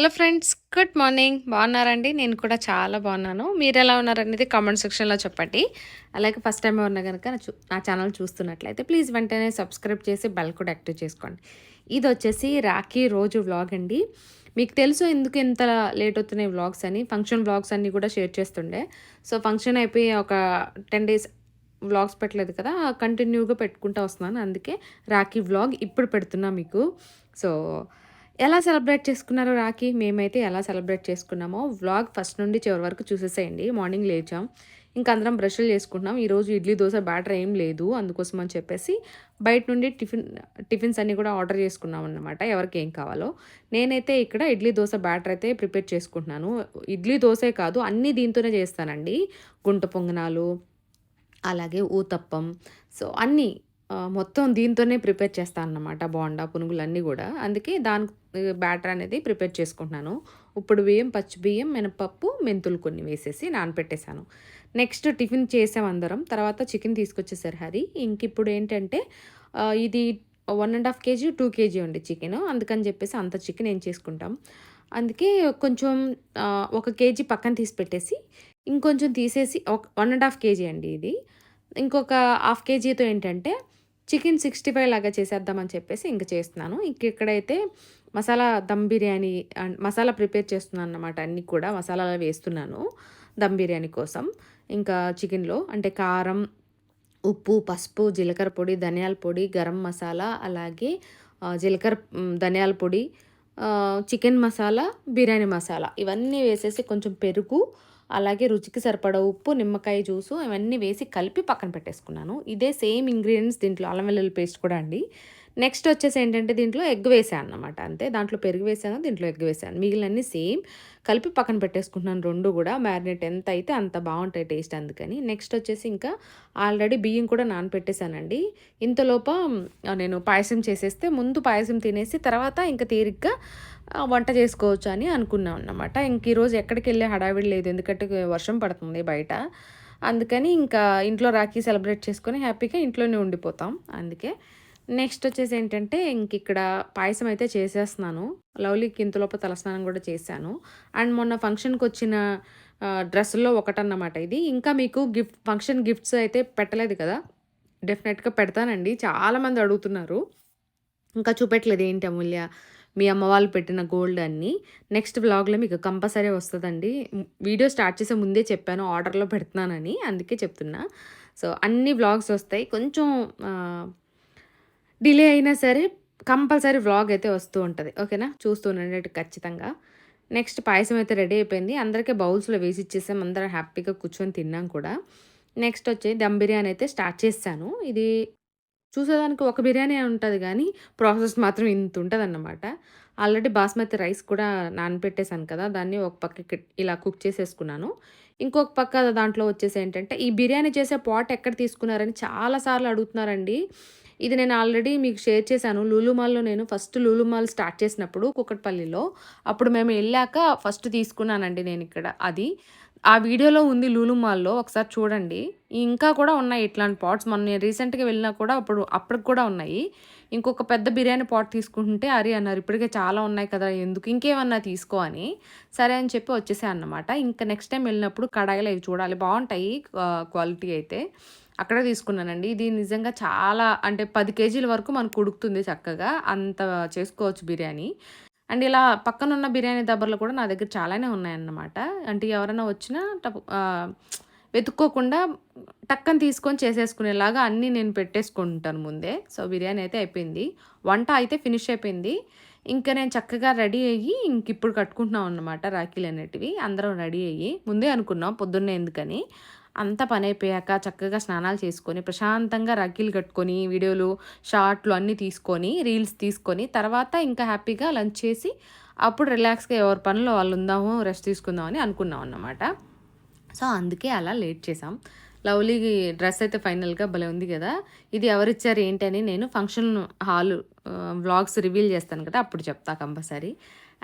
Hello friends good morning. బాగున్నారండి? నేను కూడా చాలా బాగున్నాను. మీరు ఎలా ఉన్నారనేది కామెంట్ సెక్షన్లో చెప్పండి. అలాగే ఫస్ట్ టైం ఎవరన్నా కనుక నా నా ఛానల్ చూస్తున్నట్లయితే ప్లీజ్ వెంటనే సబ్స్క్రైబ్ చేసి బెల్ కూడా యాక్టివ్ చేసుకోండి. ఇది వచ్చేసి రాఖీ రోజు వ్లాగ్ అండి. మీకు తెలుసు ఎందుకు ఎంత లేట్ అవుతున్నాయి వ్లాగ్స్ అని. ఫంక్షన్ వ్లాగ్స్ అన్నీ కూడా షేర్ చేస్తుండే. సో ఫంక్షన్ అయిపోయి ఒక టెన్ డేస్ వ్లాగ్స్ పెట్టలేదు కదా కంటిన్యూగా పెట్టుకుంటూ వస్తున్నాను. అందుకే రాఖీ వ్లాగ్ ఇప్పుడు పెడుతున్నా మీకు. సో ఎలా సెలబ్రేట్ చేసుకున్నారో రాఖీ? మేమైతే ఎలా సెలబ్రేట్ చేసుకున్నామో వ్లాగ్ ఫస్ట్ నుండి చివరి వరకు చూసేసేయండి. మార్నింగ్ లేచాం. ఇంకా అందరం బ్రష్లు చేసుకుంటున్నాం. ఈరోజు ఇడ్లీ దోశ బ్యాటర్ ఏం లేదు అందుకోసం అని చెప్పేసి బయట నుండి టిఫిన్ టిఫిన్స్ అన్నీ కూడా ఆర్డర్ చేసుకున్నాం అనమాట ఎవరికి ఏం కావాలో. నేనైతే ఇక్కడ ఇడ్లీ దోశ బ్యాటర్ అయితే ప్రిపేర్ చేసుకుంటున్నాను. ఇడ్లీ దోశే కాదు అన్నీ దీంతోనే చేస్తానండి. గుంట పొంగనాలు అలాగే ఊతప్పం. సో అన్నీ మొత్తం దీంతోనే ప్రిపేర్ చేస్తాను అన్నమాట బోండా పునుగులు అన్నీ కూడా. అందుకే దాని బ్యాటర్ అనేది ప్రిపేర్ చేసుకుంటున్నాను. ఇప్పుడు బియ్యం పచ్చి బియ్యం మినపప్పు మెంతులు కొన్ని వేసేసి నానపెట్టేశాను. నెక్స్ట్ టిఫిన్ చేసాం అందరం. తర్వాత చికెన్ తీసుకొచ్చేసారు హరి. ఇంక ఇప్పుడు ఏంటంటే ఇది one and half KG two KG ఉంది చికెన్. అందుకని చెప్పేసి అంత చికెన్ ఏం చేసుకుంటాం. అందుకే కొంచెం ఒక కేజీ పక్కన తీసి పెట్టేసి ఇంకొంచెం తీసేసి ఒక వన్ అండ్ హాఫ్ కేజీ అండి ఇది. ఇంకొక హాఫ్ కేజీతో ఏంటంటే చికెన్ సిక్స్టీ ఫైవ్ లాగా చేసేద్దామని చెప్పేసి ఇంక చేస్తున్నాను. ఇంక ఇక్కడైతే మసాలా దమ్ బిర్యానీ అండ్ మసాలా ప్రిపేర్ చేస్తున్నాను అన్నమాట అన్నీ కూడా. మసాలాలు వేస్తున్నాను దమ్ బిర్యానీ కోసం. ఇంకా చికెన్లో అంటే కారం ఉప్పు పసుపు జీలకర్ర పొడి ధనియాల పొడి గరం మసాలా అలాగే జీలకర్ర ధనియాల పొడి చికెన్ మసాలా బిర్యానీ మసాలా ఇవన్నీ వేసేసి కొంచెం పెరుగు అలాగే రుచికి సరిపడ ఉప్పు నిమ్మకాయ జ్యూసు ఇవన్నీ వేసి కలిపి పక్కన పెట్టేసుకున్నాను. ఇదే సేమ్ ఇంగ్రీడియంట్స్ దీంట్లో అల్లం వెల్లుల్లి పేస్ట్ కూడా అండి. నెక్స్ట్ వచ్చేసి ఏంటంటే దీంట్లో ఎగ్ వేసాను అన్నమాట. అంతే దాంట్లో పెరుగు వేసాను దీంట్లో ఎగ్ వేసాను. మిగిలినన్నీ సేమ్ కలిపి పక్కన పెట్టేసుకుంటున్నాను రెండు కూడా. మ్యారినేట్ ఎంత అయితే అంత బాగుంటాయి టేస్ట్ అందుకని. నెక్స్ట్ వచ్చేసి ఇంకా ఆల్రెడీ బియ్యం కూడా నానపెట్టేశానండి. ఇంతలోప నేను పాయసం చేసేస్తే ముందు పాయసం తినేసి తర్వాత ఇంకా తీరిగ్గా వంట చేసుకోవచ్చు అని అనుకున్నాం అన్నమాట. ఇంక ఈరోజు ఎక్కడికి వెళ్ళే హడావిడి లేదు. ఎందుకంటే వర్షం పడుతుంది బయట. అందుకని ఇంకా ఇంట్లో రాఖీ సెలబ్రేట్ చేసుకొని హ్యాపీగా ఇంట్లోనే ఉండిపోతాం. అందుకే నెక్స్ట్ వచ్చేసి ఏంటంటే ఇంక ఇక్కడ పాయసం అయితే చేసేస్తున్నాను. లవ్లీకి ఇంతలోపు తలస్నానం కూడా చేశాను. అండ్ మొన్న ఫంక్షన్కి వచ్చిన డ్రెస్సుల్లో ఒకటన్నమాట ఇది. ఇంకా మీకు గిఫ్ట్ ఫంక్షన్ గిఫ్ట్స్ అయితే పెట్టలేదు కదా? డెఫినెట్గా పెడతానండి. చాలామంది అడుగుతున్నారు. ఇంకా చూపెట్టలేదు ఏంటి అమూల్య? మీ అమ్మ వాళ్ళు పెట్టిన గోల్డ్ అన్ని. నెక్స్ట్ బ్లాగ్లో మీకు కంపల్సరీ వస్తుందండి. వీడియో స్టార్ట్ చేసే ముందే చెప్పాను ఆర్డర్లో పెడుతున్నానని అందుకే చెప్తున్నా. సో అన్ని బ్లాగ్స్ వస్తాయి. కొంచెం డిలే అయినా సరే కంపల్సరీ వ్లాగ్ అయితే వస్తూ ఉంటుంది. ఓకేనా? చూస్తూ ఉండండి ఖచ్చితంగా. నెక్స్ట్ పాయసం అయితే రెడీ అయిపోయింది. అందరికీ బౌల్స్లో వేసి ఇచ్చేసాం. అందరం హ్యాపీగా కూర్చొని తిన్నాం కూడా. నెక్స్ట్ వచ్చి దమ్ బిర్యానీ అయితే స్టార్ట్ చేశాను. ఇది చూసేదానికి ఒక బిర్యానీ ఉంటుంది కానీ ప్రాసెస్ మాత్రం ఇంత ఉంటుంది అన్నమాట ఆల్రెడీ బాస్మతి రైస్ కూడా నానబెట్టేశాను కదా దాన్ని ఒక పక్కకి ఇలా కుక్ చేసేసుకున్నాను. ఇంకొక పక్క దాంట్లో వచ్చేసి ఏంటంటే ఈ బిర్యానీ చేసే పాట్ ఎక్కడ తీసుకున్నారని చాలాసార్లు అడుగుతున్నారండి. ఇది నేను ఆల్రెడీ మీకు షేర్ చేశాను. లూలుమాల్లో నేను ఫస్ట్ లూలుమాల్ స్టార్ట్ చేసినప్పుడు కుక్కట్పల్లిలో అప్పుడు మేము వెళ్ళాక ఫస్ట్ తీసుకున్నానండి నేను ఇక్కడ అది. ఆ వీడియోలో ఉంది లూలుమాల్లో ఒకసారి చూడండి. ఇంకా కూడా ఉన్నాయి ఇట్లాంటి పాట్స్. మొన్న నేను రీసెంట్గా వెళ్ళినా కూడా అప్పుడు అప్పటికి కూడా ఉన్నాయి. ఇంకొక పెద్ద బిర్యానీ పాట్ తీసుకుంటుంటే అరే అన్నారు ఇప్పటికే చాలా ఉన్నాయి కదా ఎందుకు? ఇంకేమన్నా తీసుకో అని. సరే అని చెప్పి వచ్చేసాయి అన్నమాట ఇంకా నెక్స్ట్ టైం వెళ్ళినప్పుడు కడాయిలు అవి చూడాలి. బాగుంటాయి క్వాలిటీ అయితే. అక్కడే తీసుకున్నానండి. ఇది నిజంగా చాలా అంటే పది కేజీల వరకు మనకు ఉడుకుతుంది చక్కగా. అంత చేసుకోవచ్చు బిర్యానీ. అండ్ ఇలా పక్కన ఉన్న బిర్యానీ దబ్బర్లు కూడా నా దగ్గర చాలానే ఉన్నాయన్నమాట. అంటే ఎవరైనా వచ్చినా వెతుక్కోకుండా టక్కన తీసుకొని చేసేసుకునేలాగా అన్నీ నేను పెట్టేసుకుంటాను ముందే. సో బిర్యానీ అయితే అయిపోయింది. వంట అయితే ఫినిష్ అయిపోయింది. ఇంకా నేను చక్కగా రెడీ అయ్యి ఇంక ఇప్పుడు కట్టుకుంటున్నాం అన్నమాట రాఖీలు అనేటివి. అందరం రెడీ అయ్యి. ముందే అనుకున్నాం పొద్దున్నే ఎందుకని. అంతా పని అయిపోయాక చక్కగా స్నానాలు చేసుకొని ప్రశాంతంగా రగ్గీలు కట్టుకొని వీడియోలు షార్ట్లు అన్నీ తీసుకొని రీల్స్ తీసుకొని తర్వాత ఇంకా హ్యాపీగా లంచ్ చేసి అప్పుడు రిలాక్స్గా ఎవరి పనిలో వాళ్ళు ఉందాము రెస్ట్ తీసుకుందామని అనుకున్నాం అన్నమాట. సో అందుకే అలా లేట్ చేసాం లవ్లీ డ్రెస్ అయితే ఫైనల్గా భలే ఉంది కదా. ఇది ఎవరిచ్చారు ఏంటి అని నేను ఫంక్షన్ హాల్ వ్లాగ్స్ రివీల్ చేస్తాను కదా అప్పుడు చెప్తా కంపల్సరీ.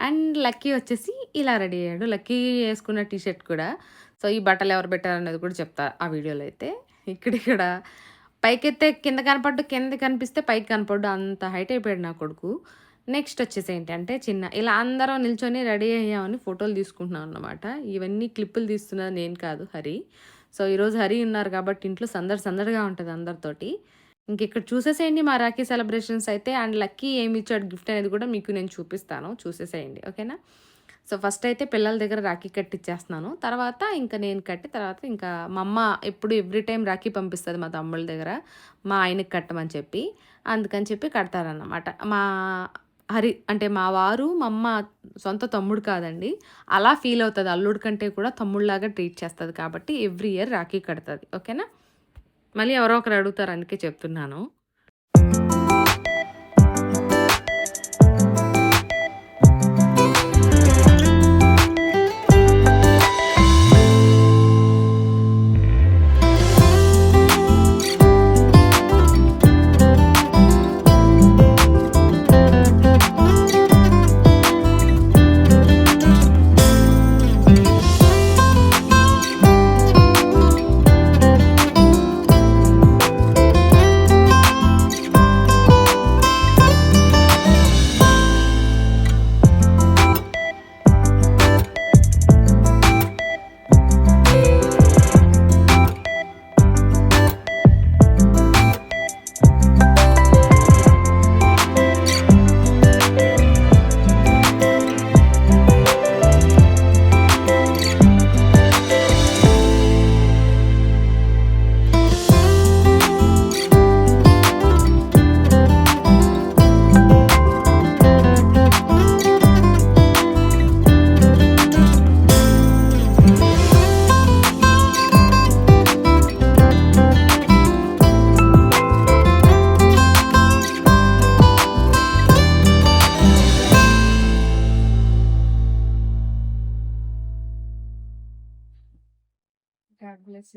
అండ్ లక్కీ వచ్చేసి ఇలా రెడీ అయ్యాడు. లక్కీ వేసుకున్న టీషర్ట్ కూడా. సో ఈ బట్టలు ఎవరు పెట్టారు అనేది కూడా చెప్తా ఆ వీడియోలో అయితే. ఇక్కడ ఇక్కడ పైకెత్తే కింద కనపడ్డు కింద కనిపిస్తే పైకి కనపడ్డు అంత హైట్ అయిపోయాడు నా కొడుకు. నెక్స్ట్ వచ్చేసి ఏంటంటే చిన్న ఇలా అందరం నిల్చొని రెడీ అయ్యామని ఫోటోలు తీసుకుంటున్నాం అన్నమాట. ఇవన్నీ క్లిప్పులు తీస్తున్నది నేను కాదు హరి. సో ఈరోజు హరి ఉన్నారు కాబట్టి ఇంట్లో సందడి సందడిగా ఉంటుంది అందరితోటి. ఇంక ఇక్కడ చూసేసేయండి మా రాఖీ సెలబ్రేషన్స్ అయితే. అండ్ లక్కీ ఏమి ఇచ్చాడు గిఫ్ట్ అనేది కూడా మీకు నేను చూపిస్తాను. చూసేసేయండి ఓకేనా? సో ఫస్ట్ అయితే పిల్లల దగ్గర రాఖీ కట్టిచ్చేస్తున్నాను. తర్వాత ఇంకా నేను కట్టి తర్వాత ఇంకా మా అమ్మ ఎప్పుడు ఎవ్రీ టైం రాఖీ పంపిస్తుంది మా తమ్ముళ్ళ దగ్గర. మా ఆయనకి కట్టమని చెప్పి అందుకని చెప్పి కడతారన్నమాట. మా హరి అంటే మా వారు మా అమ్మ సొంత తమ్ముడు కాదండి. అలా ఫీల్ అవుతుంది. అల్లుడి కంటే కూడా తమ్ముళ్ళలాగా ట్రీట్ చేస్తుంది కాబట్టి ఎవ్రీ ఇయర్ రాఖీ కడుతుంది. ఓకేనా? మళ్ళీ ఎవరో ఒకరు అడుగుతారు అందుకే చెప్తున్నాను.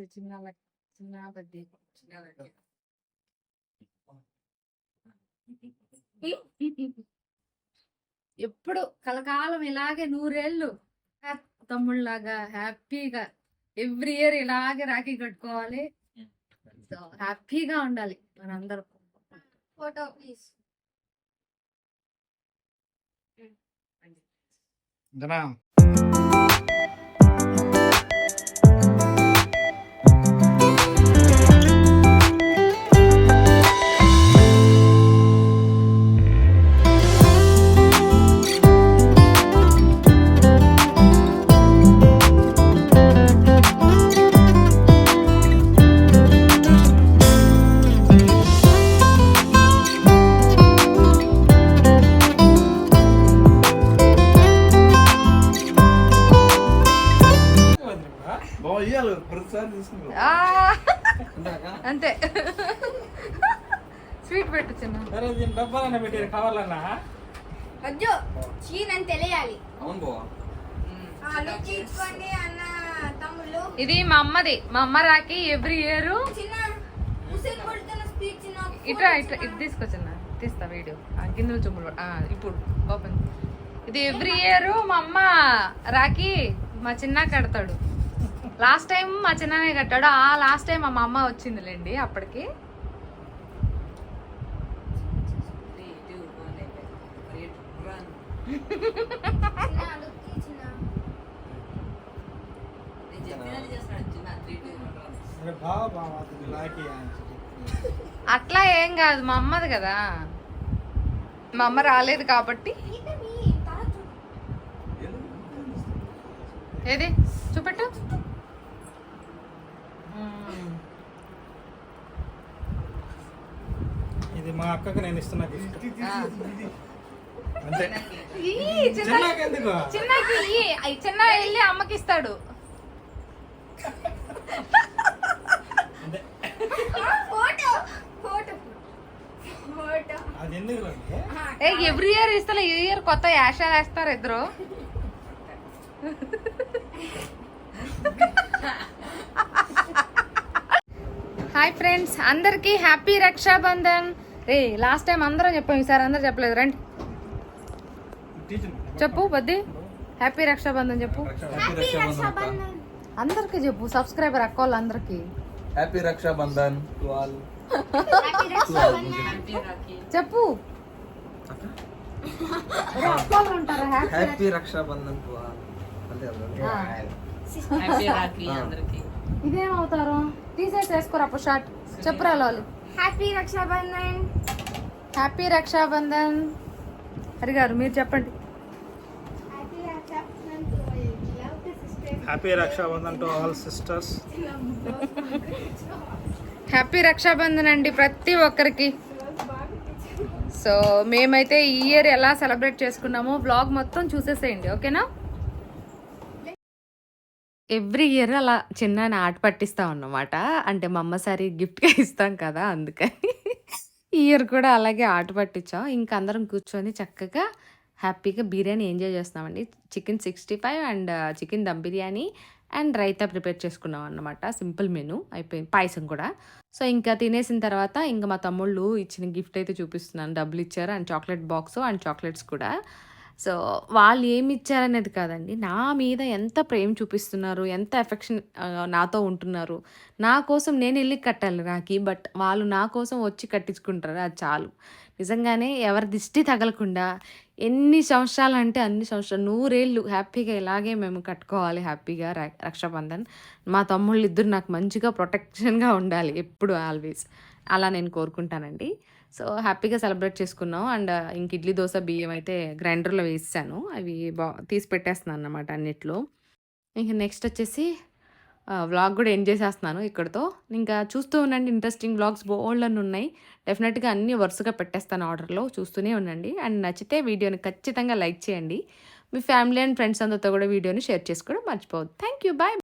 చిన్న చిన్న చిన్న ఎప్పుడు కలకాలం ఇలాగే నూరేళ్ళు తమ్ముళ్ళలాగా హ్యాపీగా ఎవ్రీ ఇయర్ ఇలాగే రాఖీ కట్టుకోవాలి. సో హ్యాపీగా ఉండాలి మనందరం. Photo please. జనా అంతే. స్వీట్ పెట్టు చిన్న. సరే దీని డబ్బాలన్న పెట్టారు కావాలన్నా? అజ్జో చీన్ అని తెలియాలి. అవును బావా ఇది మా అమ్మది. మా అమ్మ రాకి ఎవ్రీ ఇయర్. ఇట్రా ఇట్రా ఇది తీసుకొచ్చిన తీస్తా వీడియో. గిన్నెలు చుమ్ములు ఆ, ఇప్పుడు ఓపెన్. ఇది ఎవ్రీ ఇయర్ మా అమ్మ రాకి మా చిన్న కడతాడు. లాస్ట్ టైం మా చిన్ననే కట్టాడు ఆ లాస్ట్ టైం మా అమ్మ వచ్చిందిలేండి అప్పటికి. అట్లా ఏం కాదు మా అమ్మది కదా. మా అమ్మ రాలేదు కాబట్టి. ఏది? చూప ఇది మా అక్కకు నేను ఇస్తున్న గిఫ్ట్. అంతే. చిన్న చిన్నకి ఎందుకు? చిన్నకి ఈ అయ్ చిన్న వెళ్ళి అమ్మకి ఇస్తాడు. అంతే. Photo photo photo. అది ఎందుకు అంటే ఏ ఎవ్రీ ఇయర్ ఇస్తా ఈ ఇయర్ కొత్త యాషాలు వేస్తారు ఇద్దరు. హాయ్ ఫ్రెండ్స్ అందరికీ హ్యాపీ రక్షాబంధన్. రే లాస్ట్ టైం అందరం చెప్పాం ఈసారి అందరు చెప్పలేదు. రండి. చెప్పు బద్ది హ్యాపీ రక్షాబంధన్ చెప్పు. అందరికీ చెప్పు సబ్స్క్రైబర్ అక్కోళ్ళు అందరికీ. హ్యాపీ రక్షాబంధన్ చెప్పు. హ్యాపీ రక్షాబంధన్ ఇదేమవుతారు తీసేసి వేసుకోరా అప్పుడు షార్ట్ చెప్పురా లాలి. హ్యాపీ రక్షాబంధన్. హ్యాపీ రక్షాబంధన్. హరి గారు మీరు చెప్పండి. Happy Rakshabandhan to all sisters. Happy Rakshabandhan అండి ప్రతి ఒక్కరికి. సో మేమైతే ఈ ఇయర్ ఎలా సెలబ్రేట్ చేసుకున్నామో బ్లాగ్ మొత్తం చూసేసేయండి ఓకేనా? ఎవ్రీ ఇయర్ అలా చిన్న ఆట పట్టిస్తాం అన్నమాట అంటే మా అమ్మసారి గిఫ్ట్గా ఇస్తాం కదా అందుకని. ఇయర్ కూడా అలాగే ఆట పట్టించాం. ఇంకా అందరం కూర్చొని చక్కగా హ్యాపీగా బిర్యానీ ఎంజాయ్ చేస్తున్నామండి. Chicken sixty five and chicken dum biryani and raita prepare చేసుకున్నాం అన్నమాట. సింపుల్ మెను అయిపోయింది. పాయసం కూడా. సో ఇంకా తినేసిన తర్వాత ఇంకా మా తమ్ముళ్ళు ఇచ్చిన గిఫ్ట్ అయితే చూపిస్తున్నాను. డబ్బులు ఇచ్చారు and chocolate box and chocolates కూడా. సో వాళ్ళు ఏమి ఇచ్చారనేది కాదండి. నా మీద ఎంత ప్రేమ చూపిస్తున్నారు ఎంత ఎఫెక్షన్ నాతో ఉంటున్నారు నా కోసం నేను వెళ్ళి కట్టాలి రాకి బట్ వాళ్ళు నా కోసం వచ్చి కట్టించుకుంటారు? అది చాలు. నిజంగానే ఎవరి దిష్టి తగలకుండా ఎన్ని సంవత్సరాలు అంటే అన్ని సంవత్సరాలు నూరేళ్ళు హ్యాపీగా ఇలాగే మేము కట్టుకోవాలి హ్యాపీగా రక్షాబంధన్. మా తమ్ముళ్ళు ఇద్దరు నాకు మంచిగా ప్రొటెక్షన్గా ఉండాలి ఎప్పుడు ఆల్వేస్ అలా నేను కోరుకుంటానండి. సో హ్యాపీగా సెలబ్రేట్ చేసుకున్నాం. అండ్ ఇంక ఇడ్లీ దోశ బియ్యం అయితే గ్రైండర్లో వేసాను అవి బా తీసి పెట్టేస్తున్నాను అన్నమాట అన్నిట్లో. ఇంక నెక్స్ట్ వచ్చేసి వ్లాగ్ కూడా ఎండ్ చేసేస్తున్నాను ఇక్కడతో. ఇంకా చూస్తూ ఉండండి. ఇంట్రెస్టింగ్ వ్లాగ్స్ బోల్డ్ అని ఉన్నాయి. డెఫినెట్గా అన్ని వరుసగా పెట్టేస్తాను ఆర్డర్లో. చూస్తూనే ఉండండి. అండ్ నచ్చితే వీడియోని ఖచ్చితంగా లైక్ చేయండి. మీ ఫ్యామిలీ అండ్ ఫ్రెండ్స్ అందరితో కూడా వీడియోని షేర్ చేసుకోవడం మర్చిపోవద్దు. Thank you bye.